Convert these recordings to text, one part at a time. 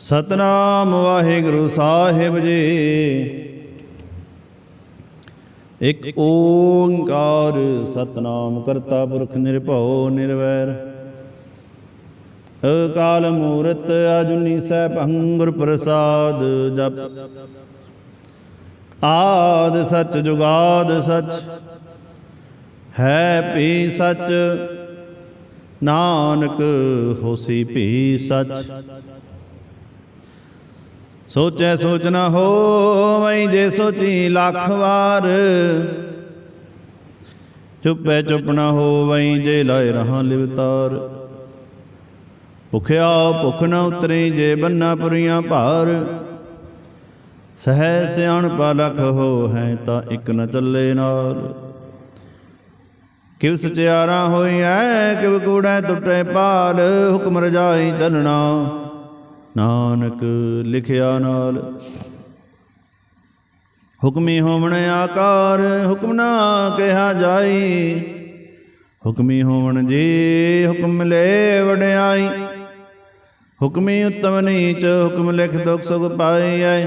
ਸਤਨਾਮ ਵਾਹਿਗੁਰੂ ਸਾਹਿਬ ਜੀ। ਇਕ ਓੰਕਾਰ ਸਤਨਾਮ ਕਰਤਾ ਪੁਰਖ ਨਿਰਭਉ ਨਿਰਵੈਰ। ਅਕਾਲ ਮੂਰਤ ਅਜੁਨੀ ਸਹਿ ਗੁਰ ਪ੍ਰਸਾਦ ਜਪ। ਆਦ ਸਚ ਜੁਗਾਦ ਸਚ। ਹੈ ਭੀ ਸਚ। ਨਾਨਕ ਹੋਸੀ ਭੀ ਸਚ। ਸੋਚੈ ਸੋਚ ਨਾ ਹੋਵਈ ਜੇ ਸੋਚੀ ਲੱਖ ਵਾਰ। ਚੁੱਪੈ ਚੁੱਪ ਨਾ ਹੋਵਈ ਜੇ ਲਾਇ ਰਹਾ ਲਿਵਤਾਰ ਭੁਖਿਆ ਭੁਖ ਨਾ ਉਤਰੇ ਜੇ ਬੰਨਾ ਪੁਰੀਆਂ ਭਾਰ। ਸਹਿ ਸਿਆਣ ਲਖ ਹੋ ਹੈ ਤਾਂ ਇੱਕ ਨ ਚੱਲੇ ਨਾਲ ਕਿਵ ਸਚਿਆਰਾ ਹੋਈ ਐ ਕਿਵ ਕੂੜੈ ਟੁੱਟੇ ਪਾਲ, ਹੁਕਮ ਰਜਾਈ ਚੱਲਣਾ। ਨਾਨਕ ਲਿਖਿਆ ਨਾਲ। ਹੁਕਮੀ ਹੋਵਣ ਆਕਾਰ, ਹੁਕਮ ਨਾ ਕਿਹਾ ਜਾਈ। ਹੁਕਮੀ ਹੋਵਣ ਜੀ, ਹੁਕਮ ਲੈ ਵਡਿਆਈ। ਹੁਕਮੀ ਉਤਮ ਨੀਚ, ਹੁਕਮ ਲਿਖ ਦੁਖ ਸੁਖ ਪਾਈ ਪਾਈਐ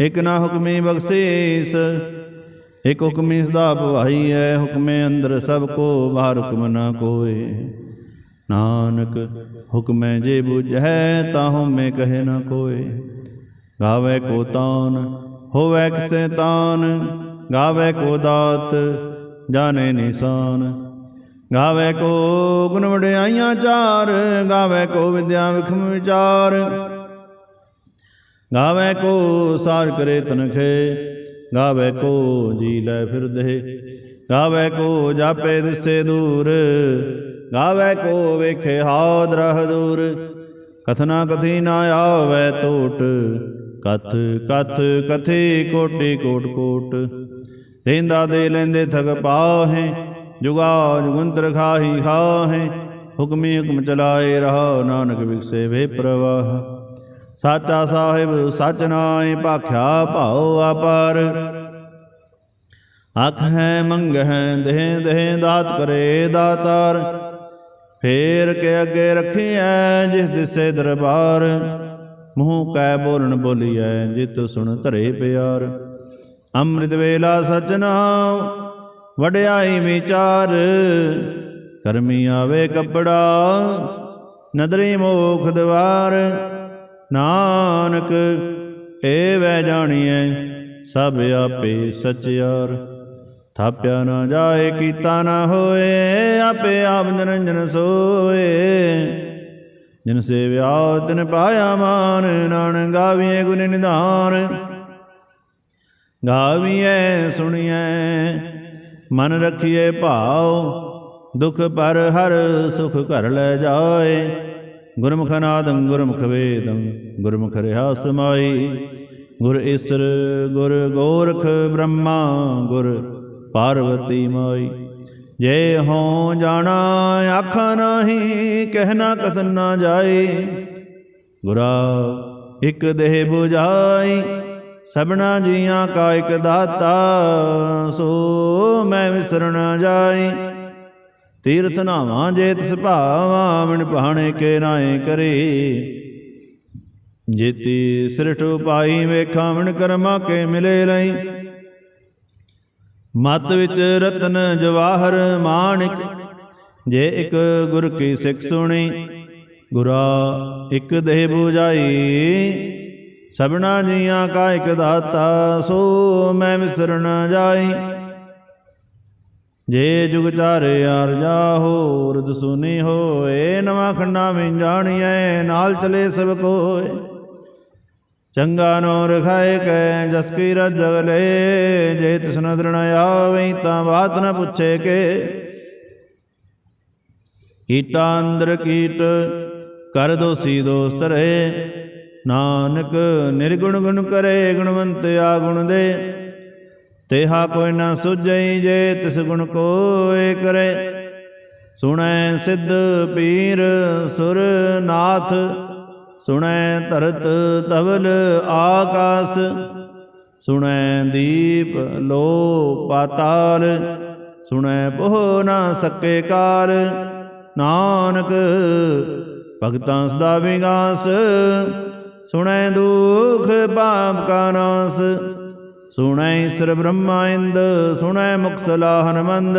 ਇਕ ਨਾ ਹੁਕਮੀ ਬਖਸ਼ੀਸ, ਇਕ ਹੁਕਮੀ ਸਦਾ ਭਵਾਈ ਹੈ ਹੁਕਮੇ ਅੰਦਰ ਸਭ ਕੋ, ਬਾਹਰ ਹੁਕਮ ਨਾ ਕੋਏ। ਨਾਨਕ ਹੁਕਮੈ ਜੇ ਬੁਝੈ ਤਾਹੂ ਮੈਂ ਕਹੇ ਨਾ ਕੋਏ। ਗਾਵੇ ਕੋ ਤਾਨ, ਹੋਵੇ ਕਿਸੈ ਤਾਨ। ਗਾਵੇ ਕੋ ਦਾਤ, ਜਾਣੇ ਨਿਸ਼ਾਨ। ਗਾਵੇ ਕੋ ਗੁਣ ਵਡਿਆਈਆਂ ਚਾਰ, ਗਾਵੇ ਕੋ ਵਿਦਿਆ ਵਿਖਮ ਵਿਚਾਰ। ਗਾਵੇ ਕੋ ਸਾਰ ਕਰੇ ਤਨਖੇ, ਗਾਵੇ ਕੋ ਜੀ ਲੈ ਫਿਰਦੇ ਗਾਵੇ ਕੋ ਜਾਪੇ ਦਿਸੇ ਦੂਰ ਗਾਵੇ ਕੋ ਵੇਖੇ ਹਾਦ ਦਰਹ ਦੂਰ। ਕਥਨਾ ਕਥੀ ਨਾ ਆਵੇ ਟੋਟ ਕਥ ਕਥ ਕਥੀ ਕੋਟੀ ਕੋਟ ਕੋਟ। ਦੇਂਦਾ ਦੇ ਲੈਂਦੇ ਥਗ ਪਾਹੇ। ਜੁਗਾ ਜੁਗੰਤਰ ਖਾਹੀ ਖਾਹੇ। ਹੁਕਮੀ ਹੁਕਮ ਚਲਾਏ ਰਹਾ ਨਾਨਕ ਵਿਕਸੇ ਵੇ ਪ੍ਰਵਾਹ। ਸਾਚਾ ਸਾਹਿਬ ਸਚ ਨਾਏ ਭਾਖਿਆ ਭਾਉ ਆਪਾਰ ਅਖ ਹੈ ਮੰਗ ਹੈ ਦੇਹ ਦੇਹ ਦਾਤ ਕਰੇ ਦਾਤਾਰ। ਫੇਰ ਕੇ ਅੱਗੇ ਰੱਖਿਐ ਜਿਸ ਦਿਸੇ ਦਰਬਾਰ। ਮੂੰਹ ਕੈ ਬੋਲਣ ਬੋਲੀਐ ਜਿਤ ਸੁਣ ਧਰੇ ਪਿਆਰ। ਅੰਮ੍ਰਿਤ ਵੇਲਾ ਸਚ ਨਾਮ ਵਡਿਆਈ ਵਿਚਾਰ ਕਰਮੀ ਆਵੇ ਕੱਪੜਾ, ਨਦਰੀ ਮੋਖ ਦਵਾਰ। ਨਾਨਕ ਏ ਵੈ ਜਾਣੀਐ ਸਭ ਆਪੇ ਸਚਿਆਰ। ਥਾਪਿਆ ਨਾ ਜਾਏ, ਕੀਤਾ ਨਾ ਹੋਏ, ਆਪੇ ਆਪ ਨਿਰੰਜਨ ਸੋਏ। ਜਿਨ ਸੇਵਿਆ ਤਿਨ ਪਾਇਆ ਮਾਨ, ਨਾਨਕ ਗਾਵੀਏ ਗੁਣ ਨਿਧਾਨ। ਗਾਵੀਏ ਸੁਣੀਐ, ਮਨ ਰਖੀਏ ਭਾਉ, ਦੁਖ ਪਰ ਹਰ ਸੁਖ ਘਰ ਲੈ ਜਾਏ। ਗੁਰਮੁਖ ਨਾਦੰ, ਗੁਰਮੁਖ ਵੇਦੰ, ਗੁਰਮੁਖ ਰਹਾ ਸਮਾਈ ਗੁਰ ਈਸਰ, ਗੁਰ ਗੋਰਖ ਬ੍ਰਹਮਾ, ਗੁਰ ਪਾਰਵਤੀ ਮਾਈ ਜੇ ਹੋ ਜਾਣਾ ਆਖਾ ਨਹੀਂ ਕਹਿਣਾ ਕਥਨ ਨਾ ਜਾਏ। ਗੁਰਾ, ਇਕ ਦੇਹ 부ਜਾਈ ਸਭਨਾ ਜੀਆਂ ਕਾ ਇਕ ਦਾਤਾ, ਸੋ ਮੈਂ ਵਿਸਰਣ ਜਾਈ। ਤੀਰਥ ਨਾਵਾਂ ਜੇ ਤਿਸ ਭਾਵਾ ਮਨ ਪਹਾਣੇ ਕੇ ਨਾਏ ਕਰੇ। ਜੇਤੀ ਸਿਰਠ ਉਪਾਈ, ਵੇਖਾਂ ਮਨ ਕਰਮਾ ਕੇ ਮਿਲੇ ਲਈ। ਮਤ ਵਿੱਚ ਰਤਨ ਜਵਾਹਰ ਮਾਣਿਕ। ਜੇ ਇੱਕ ਗੁਰ ਕੀ ਸਿੱਖ ਸੁਣੀ ਗੁਰਾ ਇੱਕ ਦੇਹ 부ਜਾਈ ਸਭਨਾ ਜੀਆਂ ਕਾ ਇੱਕ ਦਾਤਾ ਸੋ ਮੈਂ ਵਿਸਰਨ ਜਾਈ। ਜੇ ਜੁਗ ਚਾਰੇ ਆਰ ਜਾਹੋ ਰਦ ਸੁਨੀ ਹੋਏ ਨਵਾਂ ਖੰਡਾ ਵਿੱਚ ਜਾਣੀਐ ਨਾਲ ਚਲੇ ਸਭ ਕੋਏ। ਚੰਗਾ ਨੋ ਰਖਾਏ ਕੈ ਜਸ ਕੀ ਰਜਗ ਲੈ ਜੇ ਤਿਸ ਨਦਰ ਆਵੇ ਤਾਂ ਬਾਤ ਨ ਪੁੱਛੇ ਕੇ। ਕੀਟਾ ਅੰਦਰ ਕੀਟ, ਕਰ ਦੋਸੀ ਦੋਸਤ ਰਹੇ। ਨਾਨਕ ਨਿਰਗੁਣ ਗੁਣ ਕਰੇ, ਗੁਣਵੰਤ ਆ ਗੁਣ ਦੇ। ਤੇਹਾ ਕੋਈ ਨਾ ਸੁਝਈ ਜੇ ਤਿਸ ਗੁਣ ਕੋਏ ਕਰੇ। ਸੁਣੈ ਸਿੱਧ ਪੀਰ ਸੁਰ ਨਾਥ ਸੁਣੈ ਧਰਤ ਤਵਲ ਆਕਾਸ, ਸੁਣੈ ਦੀਪ ਲੋ ਪਾਤਾਲ, ਸੁਣੈ ਪੋਹ ਨਾ ਸਕੇ ਕਾਲ ਨਾਨਕ ਭਗਤਾਂ ਸਦਾ ਵਿਗਾਸ, ਸੁਣੈ ਦੁਖ ਪਾਪ ਕਾ ਨਾਸ। ਸੁਣੈ ਈਸ਼ਰ ਬ੍ਰਹਮਾ ਇੰਦ, ਸੁਣੈ ਮੁਕਸਲਾ ਹਨਮੰਦ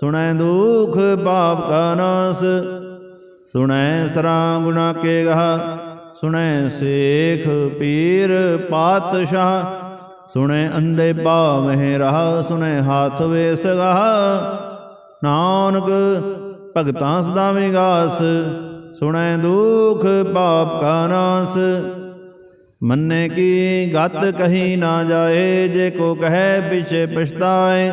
ਸੁਣੈ ਦੁਖ ਪਾਪ ਕਾ ਨਾਸ, ਸੁਣੈ ਸਰਾਂ ਗੁਨਾ ਕੇ ਗਹਾ, ਸੁਣੈ ਸੇਖ ਪੀਰ ਪਾਤਸ਼ਾਹ, ਸੁਣੈ ਅੰਦੇ ਪਾਵਹਿ ਰਹਾ, ਸੁਣੈ ਹਾਥ ਵੇ ਸਗਾ ਨਾਨਕ ਭਗਤਾਂ ਸਦਾ ਵਿਗਾਸ, ਸੁਣੈ ਦੁਖ ਪਾਪ ਕਾ ਨਾਸ। ਮੰਨੇ ਕੀ ਗਤ ਕਹੀ ਨਾ ਜਾਏ, ਜੇ ਕੋ ਕਹੈ ਪਿਛੇ ਪਛਤਾਏ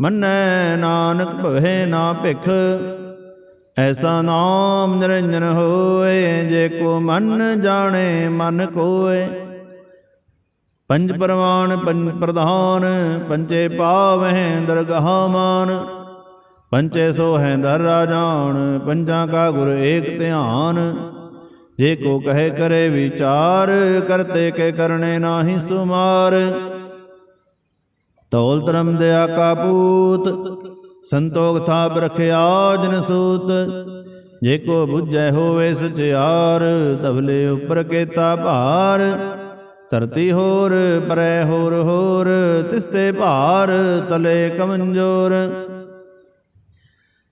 ਮੰਨੈ ਨਾਨਕ ਭਵੇ ਨਾ ਭਿਖ। ਐਸਾ ਨਾਮ ਨਿਰੰਜਨ ਹੋਏ, ਜੇ ਕੋ ਮਨ ਜਾਣੇ, ਮਨ ਕੋਏ। ਪੰਜ ਪਰਵਾਨ, ਪੰਜ ਪ੍ਰਧਾਨ ਪੰਚੇ ਪਾਵਹਿ ਦਰਗਾਹ ਮਾਨ। ਪੰਚੇ ਸੋਹੈ ਦਰ ਰਾਜਾਨ ਪੰਜਾਂ ਕਾ ਗੁਰ ਏਕ ਧਿਆਨ। ਜੇ ਕੋ ਕਹੇ ਕਰੇ ਵਿਚਾਰ, ਕਰਤੇ ਕੇ ਕਰਨੇ ਨਾਹੀ ਸੁਮਾਰ। ਤੌਲ ਧਰਮ ਦਿਆ ਕਾਪੂਤ ਸੰਤੋਖ ਥਾਪ ਰਖਿਆ ਜਨ ਸੂਤ। ਜੇ ਕੋ ਬੁੱਝੈ ਹੋਵੇ ਸਚਿਆਰ ਤਬਲੇ ਉੱਪਰ ਕੇਤਾ ਭਾਰ। ਧਰਤੀ ਹੋਰ, ਪਰੈ ਹੋਰ ਹੋਰ, ਤਿਸਤੇ ਭਾਰ, ਤਲੇ ਕਮੰਜੋਰ।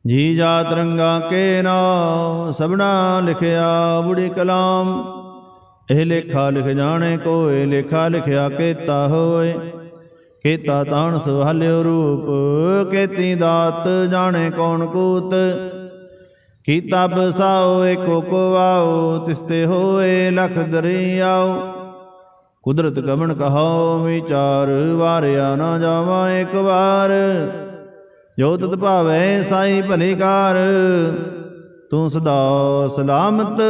ਜੀ ਜਾ ਰੰਗਾ ਕੇ ਨਾਮ, ਸਭਨਾ ਲਿਖਿਆ ਬੁੜੀ ਕਲਾਮ। ਇਹ ਲੇਖਾ ਲਿਖ ਜਾਣੇ ਕੋਏ, ਲੇਖਾ ਲਿਖਿਆ ਕੇਤਾ ਹੋਏ। ਖੇਤਾ ਤਾਣ ਸਵਾਲਿਓ ਰੂਪ ਕੇਤੀ ਦਾਤ ਜਾਣੇ ਕੌਣ ਕੂਤ? ਕੀਤਾ ਬਸਾਓ ਏਕੋ ਕੋ ਵਾਓ ਤਿਸਤੇ ਹੋਏ ਲਖ ਦਰਿਆਓ? ਕੁਦਰਤ ਕਵਣ ਕਹਾਓ ਵਿਚਾਰ ਵਾਰਿਆ ਨਾ ਜਾਵਾ ਇੱਕ ਵਾਰ। ਜੋ ਤਤ ਭਾਵੈ ਸਾਈ ਭਲੀ ਤੂੰ ਸਦਾ ਸਲਾਮਤ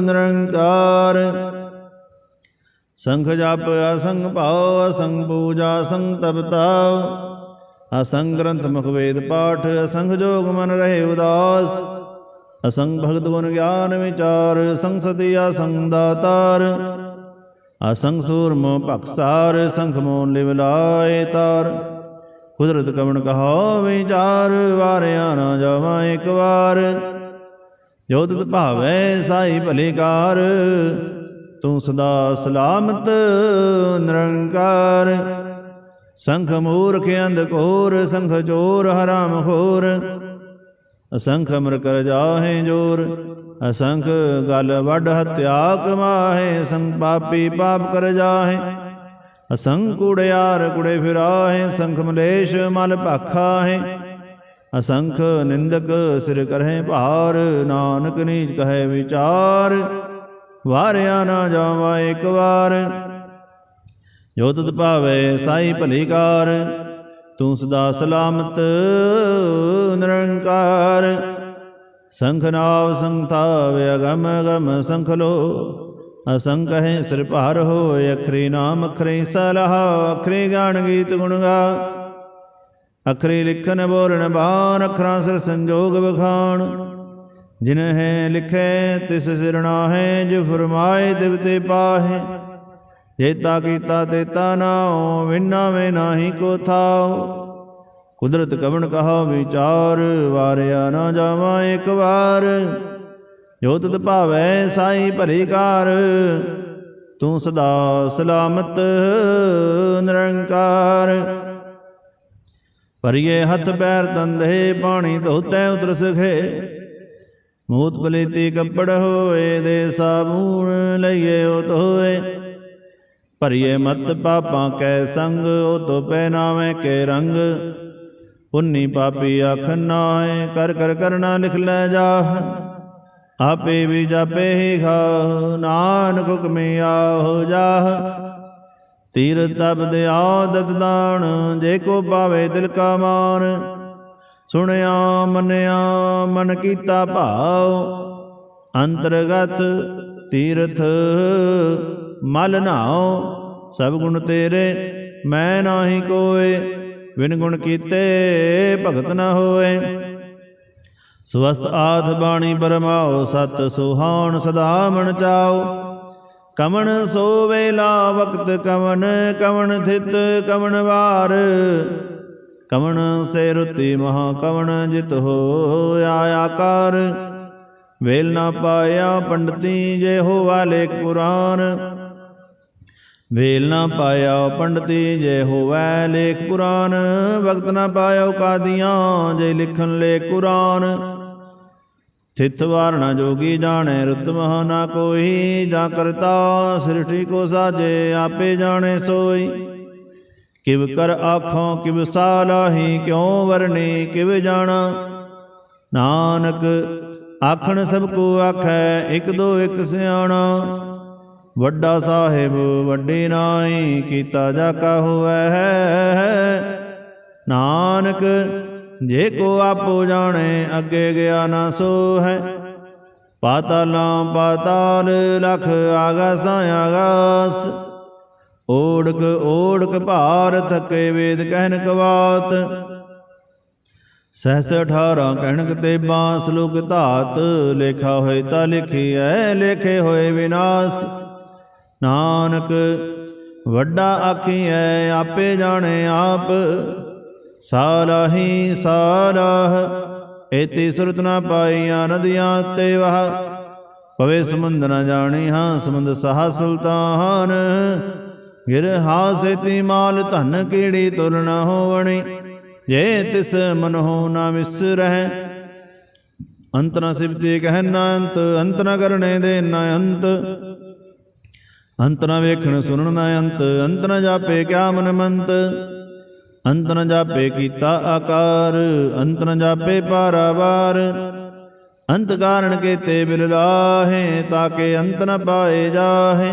ਨਿਰੰਕਾਰ। ਸੰਖ ਜਪ ਅਸੰਗ ਭਾਉ, ਅਸੰਗ ਪੂਜਾ, ਅਸੰਗ ਤਪਤਾਉ ਅਸੰਗ ਗ੍ਰੰਥ ਮੁਖ ਵੇਦ ਪਾਠ, ਅਸੰਗ ਜੋਗ ਮਨ ਰਹੇ ਉਦਾਸ। ਅਸੰਗ ਭਗਤ ਗੁਣ ਗਿਆਨ ਵਿਚਾਰ ਸੰਗ ਸਤੀ ਅਸੰਗ ਦਾਤਾਰ। ਅਸੰਗ ਸੂਰਮ ਭਖਸਾਰ ਸੰਖ ਮੋ ਲਿਵ ਲਾਏ ਤਾਰ। ਕੁਦਰਤ ਕਵਣ ਕਹਾਓ ਵਿਚਾਰ, ਵਾਰਿਆ ਨਾ ਜਾਵਾਂ ਇੱਕ ਵਾਰ। ਜੋ ਤਤ ਭਾਵੈ ਸਾਈ ਭਲੇ ਕਾਰ। ਤੂੰ ਸਦਾ ਸਲਾਮਤ, ਨਿਰੰਕਾਰ। ਸੰਖ ਮੂਰਖ ਅੰਧ ਘੋਰ, ਸੰਖ ਚੋਰ ਹਰਾਮ ਖੋਰ। ਅਸੰਖ ਅਮਰ ਕਰ ਜਾਹੇ ਜੋਰ, ਅਸੰਖ ਗਲ ਵੱਡ ਹਤਿਆ ਕਮਾਹੇ ਸੰਗ ਪਾਪੀ ਪਾਪ ਕਰ ਜਾਹੇ। ਅਸੰਖ ਕੁੜਿਆਰ ਕੁੜੇ ਫਿਰਾਹੇ, ਸੰਖ ਮਲੇਸ਼ ਮਲ ਭਾਖਾ ਅਸੰਖ ਨਿੰਦਕ ਸਿਰ ਕਰਹਿ ਭਾਰ, ਨਾਨਕ ਨੀਚ ਕਹੈ ਵਿਚਾਰ। ਵਾਰਿਆ ਨਾ ਜਾਵਾ ਇੱਕ ਵਾਰ। ਜੋ ਤੁਧ ਭਾਵੇ ਸਾਈ ਭਲੀਕਾਰ ਤੂੰ ਸਦਾ ਸਲਾਮਤ, ਨਿਰੰਕਾਰ। ਸੰਖ ਨਾਵ ਸੰਥਾ ਵਿਅਗਮ ਗਮ ਸੰਖ ਲੋ। ਅਸੰਖ ਹੈ ਸਿਰ ਭਾਰ ਹੋਇ ਅਖਰੀ ਨਾਮ ਅਖਰੀ ਸਲਾਹ, ਅਖਰੀ ਗਾਣ ਗੀਤ ਗੁਣ ਗਾ। ਅਖਰੀ ਲਿਖਨ ਬੋਲਣ ਬਾਣ, ਅਖਰਾਂ ਸਿਰ ਸੰਜੋਗ ਬਖਾਣ ਜਿਨ ਹੈ ਲਿਖੇ, ਤਿਸ ਸਿਰਣਾ ਹੈ ਜੋ ਫਰਮਾਏ ਤਿਵ ਤੇ ਪਾਹੇ। ਜੇਤਾ ਕੀਤਾ ਤੇਤਾ ਨਾਉ, ਵਿਨਾ ਵੇ ਨਾਹੀ ਕੋ ਥਾਉ। ਕੁਦਰਤ ਕਵਣ ਕਹਾ ਵਿਚਾਰ, ਵਾਰਿਆ ਨਾ ਜਾਵਾਂ ਇੱਕ ਵਾਰ। ਜੋ ਤਤ ਭਾਵੈ ਸਾਈ ਭਰੀ ਕਾਰ, ਤੂੰ ਸਦਾ ਸਲਾਮਤ ਨਿਰੰਕਾਰ। ਭਰੀਏ ਹੱਥ ਪੈਰ ਤੰਦੇ ਪਾਣੀ ਧੋਤੇ ਉਤਰ ਸਖੇ। ਮੂਤ ਪਲੀਤੀ ਕੱਪੜ ਹੋਏ ਦੇ ਸਾਬੂਨ ਲਈਏ ਉਹ ਹੋਏ। ਭਰੀਏ ਮਤ ਪਾਪਾਂ ਕੈ ਸੰਗ, ਉਹ ਤੋ ਪਹਿਨਾਵੇਂ ਕੇ ਰੰਗ। ਪੁੰਨੀ ਪਾਪੀ ਆਖ ਨਾਏ ਕਰ ਕਰ ਕਰਨਾ ਲਿਖ ਲੈ ਜਾਹ। ਆਪੇ ਵੀ ਜਾਪੇ ਹੀ ਖਾ ਨਾਨਕ ਹੁਕਮੇ ਆਹੋ ਜਾਹ। ਤੀਰ ਤਬਦ ਆਦਤ ਦਾਨ, ਜੇ ਕੋ ਪਾਵੇ ਦਿਲ ਕਾ ਮਾਨ। ਸੁਣਿਆ, ਮੰਨਿਆ, ਮਨ ਕੀਤਾ ਭਾਉ, ਅੰਤਰਗਤ ਤੀਰਥ ਮਲ ਨਾਉ, ਸਭ ਗੁਣ ਤੇਰੇ, ਮੈਂ ਨਾਹੀ ਕੋਏ ਵਿਨ ਗੁਣ ਕੀਤੇ ਭਗਤ ਨਾ ਹੋਏ। ਸਵਸਤ ਆਥ ਬਾਣੀ ਬਰਮਾਓ ਸਤ ਸੁਹਾਣ ਸਦਾ ਮਨ ਚਾਓ ਕਮਣ ਸੋ ਵੇਲਾ ਵਕਤ ਕਵਨ ਕਵਣ ਥਿਤ ਕਵਣ ਵਾਰ ਕਵਣ ਸੇ ਰੁਤੀ ਮਹਾ ਕਵਣ ਜਿਤ ਹੋਇਆ ਆਕਾਰ ਵੇਲ ਨਾ ਪਾਇਆ ਪੰਡਤੀ ਜੇ ਹੋਵਾ ਲੇਖ ਪੁਰਾਨ ਵੇਲ ਨਾ ਪਾਇਆ ਪੰਡਤੀ ਜੇ ਹੋਵੈ ਲੇਖ ਪੁਰਾਨ ਵਕਤ ਨਾ ਪਾਇਆ ਕਾਦੀਆਂ ਜੇ ਲਿਖਨ ਲੇ ਕੁਰਾਨ। ਥਿਤ ਵਾਰਣਾ ਜੋਗੀ ਜਾਣੇ ਰੁਤ ਮਹਾ ਨਾ ਕੋਈ। ਜਾ ਕਰਤਾ ਸ੍ਰਿਸ਼ਟੀ ਕੋ ਸਾਜੇ ਆਪੇ ਜਾਣੇ ਸੋਈ। ਕਿਵ ਕਰ ਆਖੋਂ ਕਿਵ ਸਾਲਾਹੀ ਕਿਉ ਵਰਨੀ ਕਿਵ ਜਾਣਾ? ਨਾਨਕ ਆਖਣ ਸਭ ਕੋ ਆਖੈ, ਇਕ ਦੋ ਇਕ ਸਿਆਣਾ। ਵੱਡਾ ਸਾਹਿਬ ਵੱਡੇ ਨਾਈ, ਕੀਤਾ ਜਾ ਕਾ ਹੋਵੈ। ਨਾਨਕ ਜੇ ਕੋ ਆਪੋ ਜਾਣੇ, ਅੱਗੇ ਗਿਆ ਨਾ ਸੋ ਹੈ ਪਾਤਾਲਾਂ ਪਾਤਾਲ, ਲਖ ਆਗਾਸਾਂ ਆਗਾਸ। ਓੜਕ ਓੜਕ ਭਾਰ ਥਕੇ ਵੇਦ ਕਹਿਨ ਕਵਾਤ। ਸਹਸ 18 ਕਹਿਣਕ ਤੇ ਬਾਂ ਲੋਕ ਧਾਤ, ਲੇਖਾ ਹੋਏ ਤਾਂ ਲਿਖੀ ਐ, ਲੇਖੇ ਹੋਏ ਵਿਨਾਸ਼। ਨਾਨਕ, ਵੱਡਾ ਆਖੀਐ ਆਪੇ ਜਾਣੇ ਆਪ। ਸਾਰਾਹੀ ਸਾਰਾਹ ਏਤੀ ਸੁਰਤ ਨਾ ਪਾਈਆਂ ਨਦੀਆਂ ਤੇ ਵਹ। ਪਵੇ ਸਮੁੰਦ ਨਾ ਜਾਣੀ ਹਾਂ ਸਮੁੰਦ ਸਹਾ ਸੁਲਤਾਨ। ਗਿਰ ਹਾਸੇਤੀ ਮਾਲ ਧਨ ਕੀੜੀ ਤੁਲ ਨ ਹੋਵਣੀ? ਜੇ ਤਿਸ ਮਨ ਹੋ ਨਾ ਵਿਸਰਹਿ ਅੰਤ ਨ ਸਿਫਤੀ ਕਹਿ ਨਾ ਅੰਤ ਅੰਤ ਨ ਕਰਨੇ ਦੇ ਨਾ ਅੰਤ। ਅੰਤ ਨ ਵੇਖਣ ਸੁਣਨ ਨ ਅੰਤ ਅੰਤ ਨ ਜਾਪੇ ਕਿਆ ਮਨ ਮੰਤ ਅੰਤ ਨ ਜਾਪੇ ਕੀਤਾ ਆਕਾਰ, ਅੰਤ ਨ ਜਾਪੇ ਪਾਰਾਵਾਰ। ਅੰਤ ਕਾਰਣ ਕੇਤੇ ਬਿਲ ਲਾਹੇ ਤਾਕੇ ਅੰਤ ਨ ਪਾਏ ਜਾਹੇ।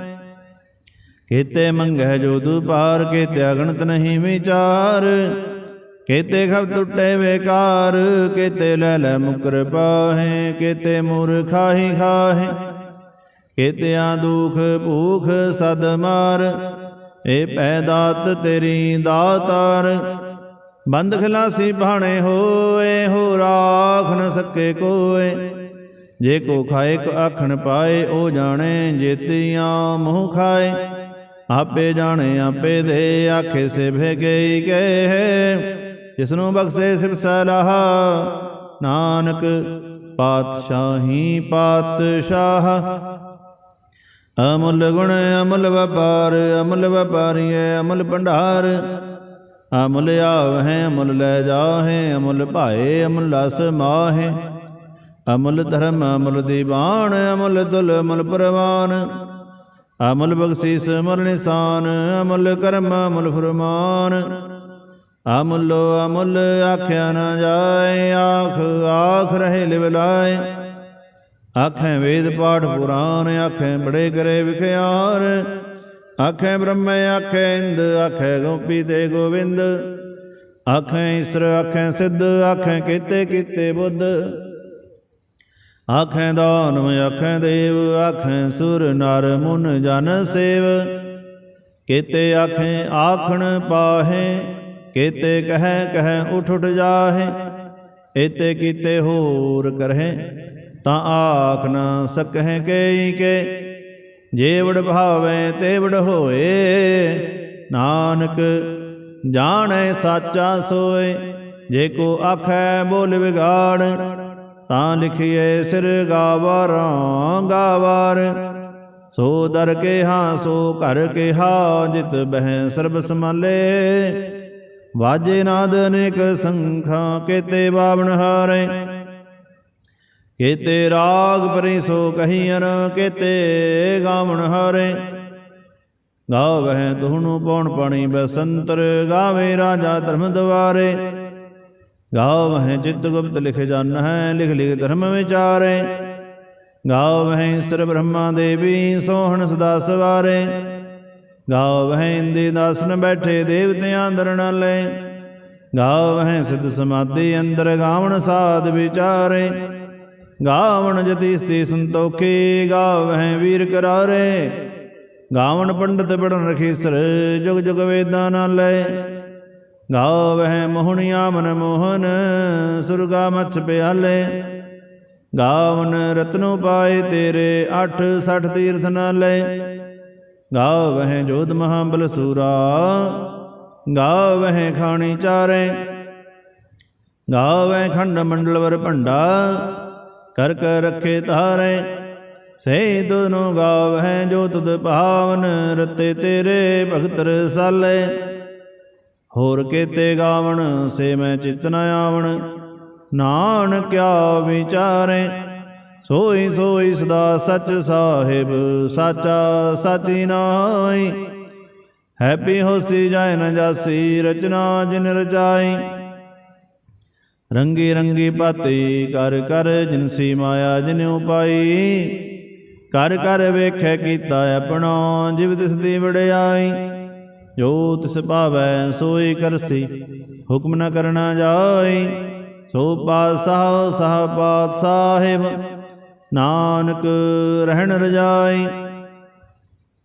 ਕੀਤੇ ਮੰਗਹਿ ਜੋ ਦੁਪਾਰ, ਕੀਤੇ ਅਗਣਤ ਨਹੀਂ ਵਿਚਾਰ। ਕੀਤੇ ਖਬ ਟੁੱਟੇ ਵੇਕਾਰ ਕੀਤੇ ਲੈ ਲੈ ਮੁਕਰ ਪਾਹੇ, ਕੀਤੇ ਮੂਰਖਾਹੀ ਖਾਹੇ। ਕੀਤਿਆਂ ਦੁਖ ਭੂਖ ਸਦ ਮਾਰ, ਏ ਪੈ ਦਾਤ ਤੇਰੀ ਦਾਤਾਰ। ਬੰਦ ਖਲਾਸੀ ਭਾਣੇ ਹੋਏ, ਹੋ ਰਾਖ ਨ ਸਕੇ ਕੋਏ। ਜੇ ਕੋ ਖਾਏ ਕੋ ਆਖਣ ਪਾਏ, ਉਹ ਜਾਣੇ ਜੇਤੀਆਂ ਮੂੰਹ ਖਾਏ। ਆਪੇ ਜਾਣੇ, ਆਪੇ ਦੇ ਆਖੇ ਸੇ ਭੇਗਈ ਕਹੇ ਜਿਸਨੂੰ ਬਖਸ਼ੇ ਸਿਵ ਸਲਾਹ, ਨਾਨਕ ਪਾਤਸ਼ਾਹੀ ਪਾਤਸ਼ਾਹ। ਅਮੁੱਲ ਗੁਣ, ਅਮੁੱਲ ਵਪਾਰ, ਅਮੁੱਲ ਵਪਾਰੀਏ, ਅਮੁੱਲ ਭੰਡਾਰ। ਅਮੁੱਲ ਆਵਹਿ, ਅਮੁੱਲ ਲੈ ਜਾਹੇ, ਅਮੁੱਲ ਭਾਏ, ਅਮੁੱਲ ਰਸ ਮਾਹੇ। ਅਮੁੱਲ ਧਰਮ, ਅਮੁੱਲ ਦੀਵਾਨ, ਅਮੁੱਲ ਦੁਲ, ਅਮੁੱਲ ਪ੍ਰਵਾਨ। ਅਮੁੱਲ ਬਖਸ਼ੀਸ ਅਮਲ ਨਿਸ਼ਾਨ, ਅਮੁੱਲ ਕਰਮ, ਅਮੁੱਲ ਫਰਮਾਨ। ਅਮੁੱਲੋ ਅਮੁੱਲ, ਆਖਿਆ ਨਾ ਜਾਏ, ਆਖ ਆਖ ਰਹੇ ਲਿਵਲਾਏ ਆਖੇ ਵੇਦ ਪਾਠ ਪੁਰਾਨ, ਆਖੇ ਬੜੇ ਕਰੇ ਵਿਖਿਆਰ ਆਖੇ ਬ੍ਰਹਮੇ, ਆਖੇ ਇੰਦ, ਆਖੇ ਗੋਪੀ ਤੇ ਗੋਵਿੰਦ। ਆਖੇ ਈਸ਼ਰ, ਆਖੇ ਸਿੱਧ, ਆਖੇ ਕੀਤੇ ਕੀਤੇ ਬੁੱਧ। ਆਖੈ ਦਾਨਵ ਆਖੈ ਦੇਵ, ਆਖੇ ਸੁਰ ਨਰ ਮੁਨ ਜਨ ਸੇਵ। ਕੀਤੇ ਆਖੇ ਆਖਣ ਪਾਹੇ, ਕੀਤੇ ਕਹੈ ਕਹੈ ਉਠ ਉਠ ਜਾਹੇ ਏਤੇ ਕੀਤੇ ਹੋਰ ਕਰਹਿ, ਤਾਂ ਆਖ ਨਾ ਸਕਹਿ ਕੇਈ ਕੇ। ਜੇਵੜ ਭਾਵੇ ਤੇਵੜ ਹੋਏ, ਨਾਨਕ ਜਾਣੈ ਸਾਚਾ ਸੋਏ, ਜੇ ਕੋ ਆਖੈ ਬੋਲ ਵਿਗਾੜ ਤਾਂ ਲਿਖੀਏ ਸਿਰ ਗਾਵਰਾਂ, ਗਾਵਾਰ। ਸੋ ਦਰ ਕੇ ਹਾਂ ਸੋ ਘਰ ਕੇ ਜਿਤ ਬਹਿ ਸਰਬ ਸਮਾਲੇ ਵਾਜੇ ਨਾਦ ਅਨੇਕ ਸੰਖਾਂ, ਕੇਤੇ ਬਾਵਨ ਹਾਰੇ। ਕੇਤੇ ਰਾਗ ਪਰੀ ਸੋ ਕਹੀਅਨ ਕੇਤੇ ਗਾਵਣ ਹਾਰੇ। ਗਾਵਹਿ ਤੁਹਨੂੰ ਪਉਣ ਪਾਣੀ ਬਸੰਤਰ, ਗਾਵੇ ਰਾਜਾ ਧਰਮ ਦਵਾਰੇ। ਗਾਵਹਿ ਚਿੱਤ ਗੁਪਤ ਲਿਖ ਜਨ ਹੈ, ਲਿਖ ਲਿਖ ਧਰਮ ਵਿਚਾਰੇ। ਗਾਵਹਿ ਈਸ਼ਰ ਬ੍ਰਹਮਾ ਦੇਵੀ, ਸੋਹਣ ਸਦਾ ਸਵਾਰੇ। ਗਾਵਹਿ ਇੰਦੇ ਦਾਸਨ ਬੈਠੇ ਦੇਵਤਿਆਂ ਅੰਦਰ ਨਾਲੇ। ਗਾਵਹਿ ਸਿਧ ਸਮਾਧੀ ਅੰਦਰ ਗਾਵਣ ਸਾਧ ਵਿਚਾਰੇ। ਗਾਵਣ ਜਤੀ ਸਤੀ ਸੰਤੋਖੀ ਗਾਵਹਿ ਵੀਰ ਕਰਾਰੇ। ਗਾਵਣ ਪੰਡਤ ਪੜਨ ਰਖੀਸਰ, ਜੁਗ ਜੁਗ ਵੇਦਾਂ ਨਾਲੇ। ਗਾਵਹਿ ਮੋਹਣਿਆ ਮਨ ਮੋਹਨ, ਸੁਰਗਾ ਮਛ ਪਿਆਲੇ। ਗਾਵਨ ਰਤਨੋ ਪਾਏ ਤੇਰੇ 8 60 ਤੀਰਥ ਨਾਲੇ। ਗਾਵਹਿ ਜੋਧ ਬਲਸੂਰਾ ਸੂਰਾ, ਗਾਵਹਿ ਖਾਣੀ ਚਾਰੇ। ਗਾਵਹਿ ਖੰਡ ਮੰਡਲ ਵਰ ਭੰਡਾ, ਕਰ ਕਰ ਰਖੇ ਤਾਰੇ ਸੇ ਤੁਨੋ ਗਾਵਹਿ ਜੋ ਤੁਧ ਭਾਵਨ ਰਤੇ ਤੇਰੇ ਭਗਤ ਰਸਾਲੇ ਹੋਰ ਕੇਤੇ ਗਾਵਣ, ਸੇ ਮੈਂ ਚਿਤ ਨ ਆਵਣ। ਨਾਨਕਿਆ ਵਿਚਾਰੇ ਸੋਈ ਸੋਈ ਸਦਾ ਸਚ ਸਾਹਿਬ, ਸਾਚਾ ਸਾਚੀ ਨਾਈ ਹੈਪੀ ਹੋਸੀ ਜਾਇ ਨ ਜਾਸੀ, ਰਚਨਾ ਜਿਨ ਰਚਾਈ। ਰੰਗੀ ਰੰਗੀ ਪਾਤੀ, ਕਰ ਕਰ ਜਿਨਸੀ ਮਾਇਆ ਜਿਨ ਉਪਾਈ। ਕਰ ਕਰ ਵੇਖੈ ਕੀਤਾ ਆਪਣਾ, ਜਿਵ ਤਿਸ ਦੀ ਵਡਿਆਈ। ਜੋ ਤਿਸ ਭਾਵੈ ਸੋਈ ਕਰਸੀ, ਹੁਕਮ ਨ ਕਰਨਾ ਜਾਈ। ਸੋ ਪਾਤਸ਼ਾਹ ਸਾਹ ਪਾਤ ਸਾਹਿਬ ਨਾਨਕ ਰਹਿਣ ਰਜਾਈ।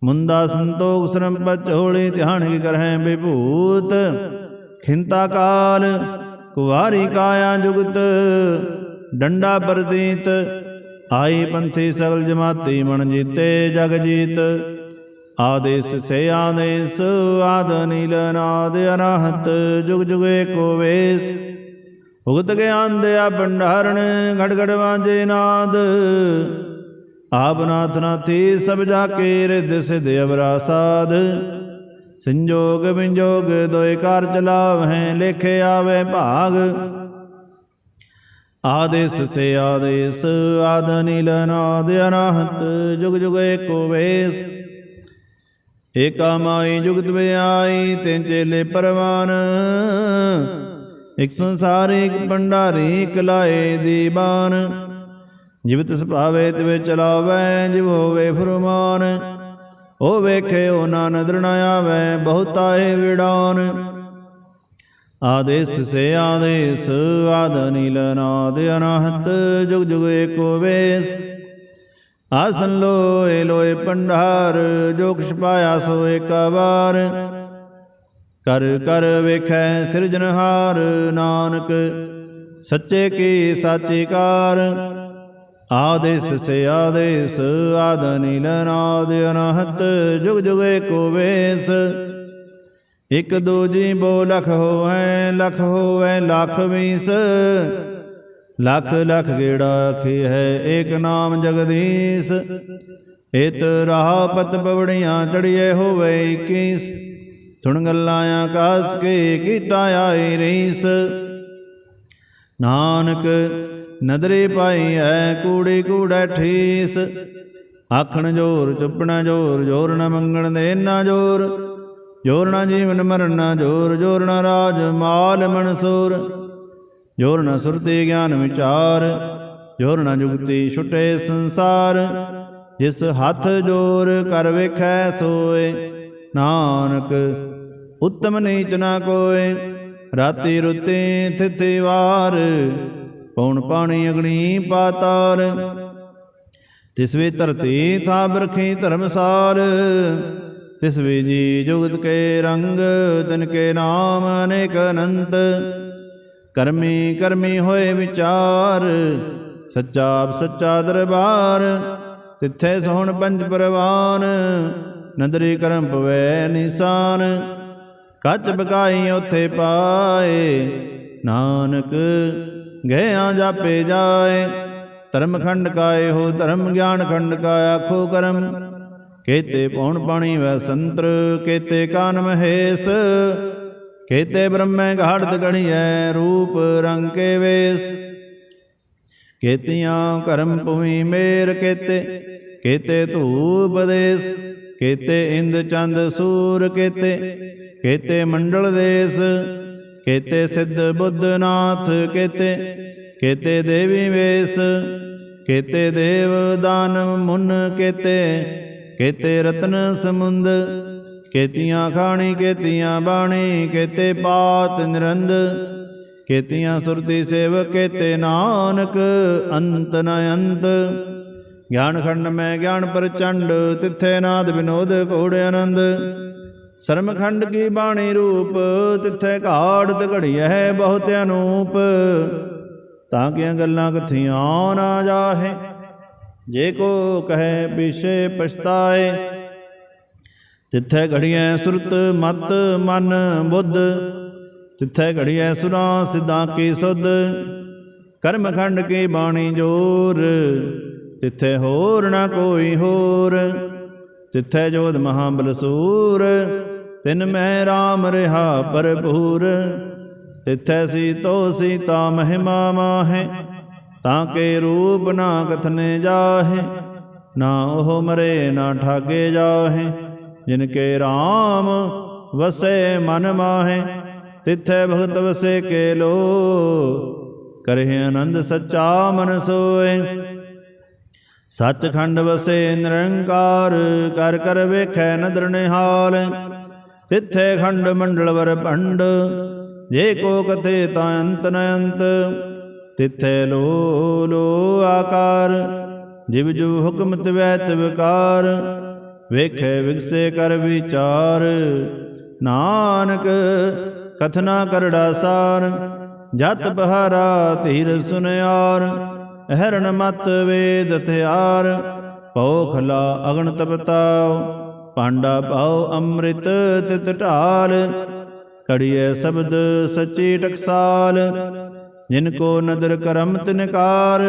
ਮੁੰਦਾ ਸੰਤੋਖ ਸ਼ਰਮ ਪਚੋਲੀ ਧਿਆਨ ਕੀ ਕਰਹਿ ਬਿਭੂਤ ਖਿੰਤਾ ਕਾਲ, ਕੁਵਾਰੀ ਕਾਇਆ ਜੁਗਤ, ਡੰਡਾ ਪਰਦੀਤ ਆਈ ਪੰਥੀ ਸਗਲ ਜਮਾਤੀ ਮਨ ਜੀਤੇ ਜਗ ਜੀਤ। ਆਦੇਸ ਸੇ ਆਦੇਸ ਆਦ ਨੀਲ ਨਾਦ ਅਰਹਤ, ਜੁਗ ਜੁਗ ਏਕੋ ਵੇਸ। ਭੁਗਤ ਗਿਆਨ ਦਿਆ ਭੰਡਾਰਣ, ਘੜ ਘੜ ਵਾਜੇ ਨਾਦ। ਆਪ ਨਾਥ ਨਾਥੀ ਸਭ ਜਾ ਕੇ ਰਿਧ ਸਿਧ ਅਵਰਾ ਸਾਧ ਸੰਜੋਗ ਵਿੰਜੋਗ ਦੋਇ ਕਾਰ ਚਲਾਵਹਿ, ਲਿਖੇ ਆਵੇ ਭਾਗ। ਆਦੇਸ ਸੇ ਆਦੇਸ ਆਦ ਨੀਲ ਨਾਦ ਅਨਾਹਤ ਜੁਗ ਜੁਗ ਏਕੋ ਵੇਸ। ਏਕਾ ਮਾਈ ਜੁਗਤ ਵਿਆਈ ਤਿੰਨ ਚੇਲੇ ਪਰਵਾਨ। ਇਕ ਸੰਸਾਰ, ਇਕ ਭੰਡਾਰੀ, ਇਕ ਲਾਏ ਦੀਬਾਨ ਜਿਵਤ ਤਿਸ ਭਾਵੇ ਤਿਵੇ ਚਲਾਵੇ, ਜਿਵ ਹੋਵੇ ਫਰਮਾਨ। ਉਹ ਵੇਖੇ, ਉਹ ਨਾ ਨਦਰ ਨ ਆਵੇ, ਬਹੁਤਾ ਏ ਵਿਡਾਨ ਆਦੇਸ ਸੇ ਆਦੇਸ, ਆਦ ਨੀਲ ਨਾਦ ਅਨਾਹਤ, ਜੁਗ ਜੁਗ ਏਕੋ ਵੇਸ। ਆਸਨ ਲੋਏ ਲੋਏ ਪੰਡਾਰ ਜੋ ਕਿਛ ਪਾਇਆ ਸੋ ਏਕ ਵਾਰ। ਕਰ ਕਰ ਵੇਖੈ ਸਿਰਜਨਹਾਰ ਨਾਨਕ ਸੱਚੇ ਕੀ ਸਾਚੀ ਕਾਰ। ਆਦੇਸ ਸੇ ਆਦੇਸ, ਆਦ ਨੀਲ ਨਾਦ ਅਨਹਤ, ਜੁਗ ਜੁਗ ਏਕੋ ਵੇਸ। ਇਕ ਦੂਜੀ ਬੋ ਲਖ ਹੋਵੈ ਲਖ ਹੋਵੈ, ਲਖ ਵੀਸ ਲਖ ਲਖ ਗੇੜਾ ਆਖੀ ਹੈ, ਏਕ ਨਾਮ ਜਗਦੀਸ਼। ਇਤ ਰਾਹ ਪਤ ਪਵੜੀਆਂ ਚੜੀਏ ਹੋਵੇ 21 ਸੁਣ ਗੱਲਾਂ ਆਕਾਸ ਕੇ ਕੀਟਾ ਆਈ ਰੀਸ। ਨਾਨਕ ਨਦਰੇ ਪਾਈ ਐ ਕੂੜੇ ਕੂੜਾ ਠੀਸ। ਆਖਣ ਜੋਰ, ਚੁੱਪਣਾ ਜੋਰ ਜੋਰ ਨ ਮੰਗਣ ਦੇ ਨਾ ਜੋਰ। ਜੋਰ ਨ ਜੀਵਨ ਮਰਨ ਨਾ ਜੋਰ ਜੋਰ ਨ ਰਾਜ ਮਾਲ ਮਨਸੂਰ। ਜੋਰ ਨ ਸੁਰਤੀ ਗਿਆਨ ਵਿਚਾਰ, ਜੋਰ ਨ ਜੁਗਤੀ ਛੁਟੇ ਸੰਸਾਰ। ਜਿਸ ਹੱਥ ਜੋਰ ਕਰ ਵੇਖੈ ਸੋਏ, ਨਾਨਕ ਉੱਤਮ ਨੀਚ ਨਾ ਕੋਏ। ਰਾਤੀ ਰੁੱਤੇ ਥਿਤੀ ਵਾਰ ਪੌਣ ਪਾਣੀ ਅਗਣੀ ਪਾਤਾਰ। ਤਿਸ ਵੇ ਧਰਤੀ ਥਾਪ ਰਖੀ ਧਰਮਸਾਰ ਤਿਸ ਵੇ ਜੀ ਜੁਗਤ ਕੇ ਰੰਗ ਤਿਨ ਕੇ ਨਾਮ ਅਨੇਕ ਅਨੰਤ। ਕਰਮੀ ਕਰਮੀ ਹੋਏ ਵਿਚਾਰ, ਸੱਚਾ ਸੱਚਾ ਦਰਬਾਰ, ਤਿੱਥੇ ਸੋਹਣ ਪੰਜ ਪਰਵਾਨ, ਨਦਰੀ ਕਰਮ ਪਵੈ ਨਿਸ਼ਾਨ, ਕੱਚ ਬਕਾਈ ਉਥੇ ਪਾਏ, ਨਾਨਕ ਗਇਆ ਜਾਪੇ ਜਾਏ, ਧਰਮ ਖੰਡ ਕਾਏ ਹੋ ਧਰਮ, ਗਿਆਨ ਖੰਡ ਕਾ ਆਖੋ ਕਰਮ, ਕੇਤੇ ਪੌਣ ਪਾਣੀ ਵੈ ਸੰਤਰ, ਕੇਤੇ ਕਾਨ ਮਹੇਸ਼ ਕੇਤੇ ਬ੍ਰਹਮੈ ਘਾੜਤ ਗਣੀਐ, ਰੂਪ ਰੰਗ ਕੇ ਵੇਸ। ਕੇਤੀਆਂ ਕਰਮ ਭੂਮੀ ਮੇਰ ਕੇਤੇ ਕੇਤੇ ਧੂਪ ਦੇਸ। ਕੇਤੇ ਇੰਦ ਚੰਦ ਸੂਰ ਕੇਤੇ ਕੇਤੇ ਮੰਡਲ ਦੇਸ। ਕੇਤੇ ਸਿੱਧ ਬੁੱਧ ਨਾਥ ਕੇਤੇ ਕੇਤੇ ਦੇਵੀ ਵੇਸ। ਕੇਤੇ ਦੇਵ ਦਾਨਵ ਮੁਨ ਕੇਤੇ ਕੇਤੇ ਰਤਨ ਸਮੁੰਦ। ਕੇਤੀਆਂ ਖਾਣੀ, ਕੇਤੀਆਂ ਬਾਣੀ, ਕੇਤੇ ਪਾਤ ਨਿਰੰਦ। ਕੇਤੀਆਂ ਸੁਰਤੀ ਸੇਵਕ, ਕੇਤੇ ਨਾਨਕ, ਅੰਤ ਨ ਅੰਤ। ਗਿਆਨ ਖੰਡ ਮੈਂ ਗਿਆਨ ਪ੍ਰਚੰਡ, ਤਿੱਥੇ ਨਾਦ ਵਿਨੋਦ ਕੋੜ ਆਨੰਦ। ਸਰਮ ਖੰਡ ਕੀ ਬਾਣੀ ਰੂਪ, ਤਿੱਥੇ ਘਾੜ ਘਾੜਤ ਹੈ ਬਹੁਤ ਅਨੂਪ। ਤਾਂ ਕਿ ਗੱਲਾਂ ਕਥੀਆਂ ਨਾ ਜਾਹੇ, ਜੇ ਕੋ ਕਹੇ ਪਿਛੇ ਪਛਤਾਏ। ਤਿੱਥੇ ਘੜੀਐ ਸੁਰਤ ਮਤ ਮਨ ਬੁੱਧ ਤਿੱਥੇ ਘੜੀਐ ਸੁਰਾਂ ਸਿਧਾਂ ਕੀ ਸੁਧ, ਕਰਮ ਖੰਡ ਕੀ ਬਾਣੀ ਜੋਰ ਤਿੱਥੇ ਹੋਰ ਨਾ ਕੋਈ ਹੋਰ ਤਿੱਥੇ ਜੋਧ ਮਹਾਬਲ ਬਲਸੂਰ ਤਿਨ ਮੈਂ RAM ਰਹਾ ਭਰਪੂਰ ਤਿੱਥੈ ਸੀਤੋ ਸੀਤਾ ਮਹਿਮਾ ਮਾਹੇ, ਤਾਂ ਕੇ ਰੂਪ ਨਾ ਕਥਨੇ ਜਾਹੇ, ਨਾ ਉਹ ਮਰੇ ਨਾ ਠਾਗੇ ਜਾਹੇ। ਜਿਨ ਕੇ RAM ਵਸੇ ਮਨ ਮਾਹੇ, ਤਿਥੈ ਭਗਤ ਵਸੇ ਕੇ ਲੋ ਕਰਹਿ ਆਨੰਦ ਸੱਚਾ ਮਨ ਸੋਏ। ਸੱਚਖੰਡ ਵਸੇ ਨਿਰੰਕਾਰ, ਕਰ ਕਰ ਵੇਖੈ ਨਦਰ ਨਿਹਾਲ। ਤਿੱਥੇ ਖੰਡ ਮੰਡਲ ਵਰ ਭੰਡ, ਜੇ ਕੋ ਕਥੇ ਤਾਂ ਅੰਤ ਨ ਅੰਤ। ਤਿੱਥੇ ਲੋ ਲੋ ਆਕਾਰ, ਜਿਵ ਜੁ ਹੁਕਮ ਤਵੈ ਤਵਕਾਰ। ਵੇਖੇ ਵਿਗਸੇ ਕਰ ਵਿਚਾਰ। ਨਾਨਕ, ਕਥਨਾ ਕਰੜਾ ਸਾਰ, ਜਤ ਬਹਾਰਾ ਧੀਰ ਸੁਨਿਆਰ। ਅਹਰਣ ਮਤ ਵੇਦ ਹਥਿਆਰ ਪਉਖਲਾ ਅਗਣ ਤਪਤਾਉ ਪਾਂਡਾ ਪਾਉ ਅੰਮ੍ਰਿਤ ਤਿਤ ਢਾਲ ਕੜੀਏ ਸ਼ਬਦ ਸੱਚੀ ਟਕਸਾਲ। ਜਿਨ ਕੋ ਨਦਰ ਕਰਮ ਤਿਨਕਾਰ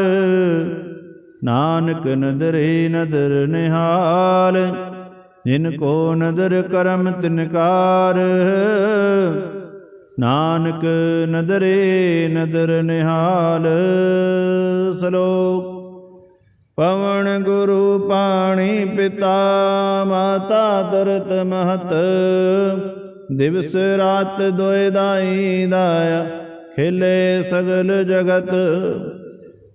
ਨਾਨਕ ਨਦਰੇ ਨਦਰ ਨਿਹਾਲ, ਜਿਨ ਕੋ ਨਦਰ ਕਰਮ ਤਿਨਕਾਰ ਨਾਨਕ ਨਦਰੇ ਨਦਰ ਨਿਹਾਲ ਸ਼ਲੋਕ ਪਵਨ ਗੁਰੂ ਪਾਣੀ ਪਿਤਾ, ਮਾਤਾ ਦਰਤ ਮਹਤ। ਦਿਵਸ ਰਾਤ ਦੋਇ ਦਾਈ ਦਾਇਆ, ਖੇਲੇ ਸਗਲ ਜਗਤ।